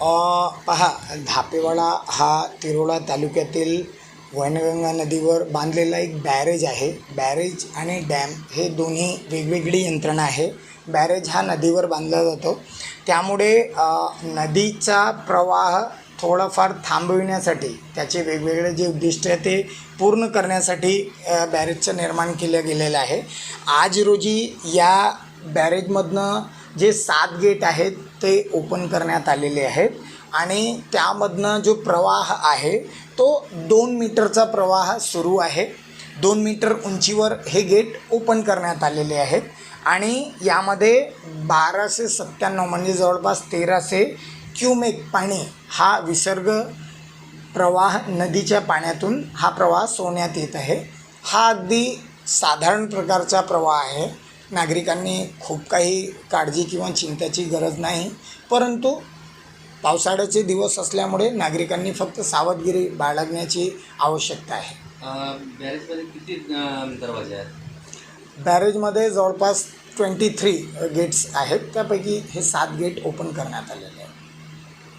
पहा धापेवाडा हा तिरोडा तालुक्यातील वैनगंगा नदीवर बांधलेला एक बॅरेज आहे. बॅरेज आणि डॅम हे दोन्ही वेगवेगळी यंत्रणा आहे. बॅरेज हा नदीवर बांधला जातो. त्यामुळे नदीचा प्रवाह थोडाफार थांबविण्यासाठी त्याचे वेगवेगळे जे उद्दिष्ट आहे ते पूर्ण करण्यासाठी बॅरेजचं निर्माण केलं गेलेलं आहे. आज रोजी या बॅरेजमधनं जे सात गेट आहेत ते ओपन करण्यात आलेले आहेत. आणि त्यामधनं जो प्रवाह आहे तो दोन मीटरचा प्रवाह सुरू आहे. दोन मीटर उंचीवर हे गेट ओपन करण्यात आलेले आहेत. आणि यामध्ये बाराशे सत्त्याण्णव म्हणजे जवळपास तेराशे क्युमेक पाणी हा विसर्ग प्रवाह नदीच्या पाण्यातून हा प्रवाह सोडण्यात येत आहे. हा अगदी साधारण प्रकारचा प्रवाह आहे. नागरिकांनी खूप काही काळजी किंवा चिंतेची गरज नाही. परंतु पावसाळ्याचे दिवस असल्यामुळे नागरिकांनी फक्त सावधगिरी बाळगण्याची आवश्यकता आहे. बॅरेजमध्ये किती दरवाजे आहेत? बॅरेजमध्ये जवळपास ट्वेंटी थ्री गेट्स आहेत. त्यापैकी हे सात गेट ओपन करण्यात आलेले आहेत.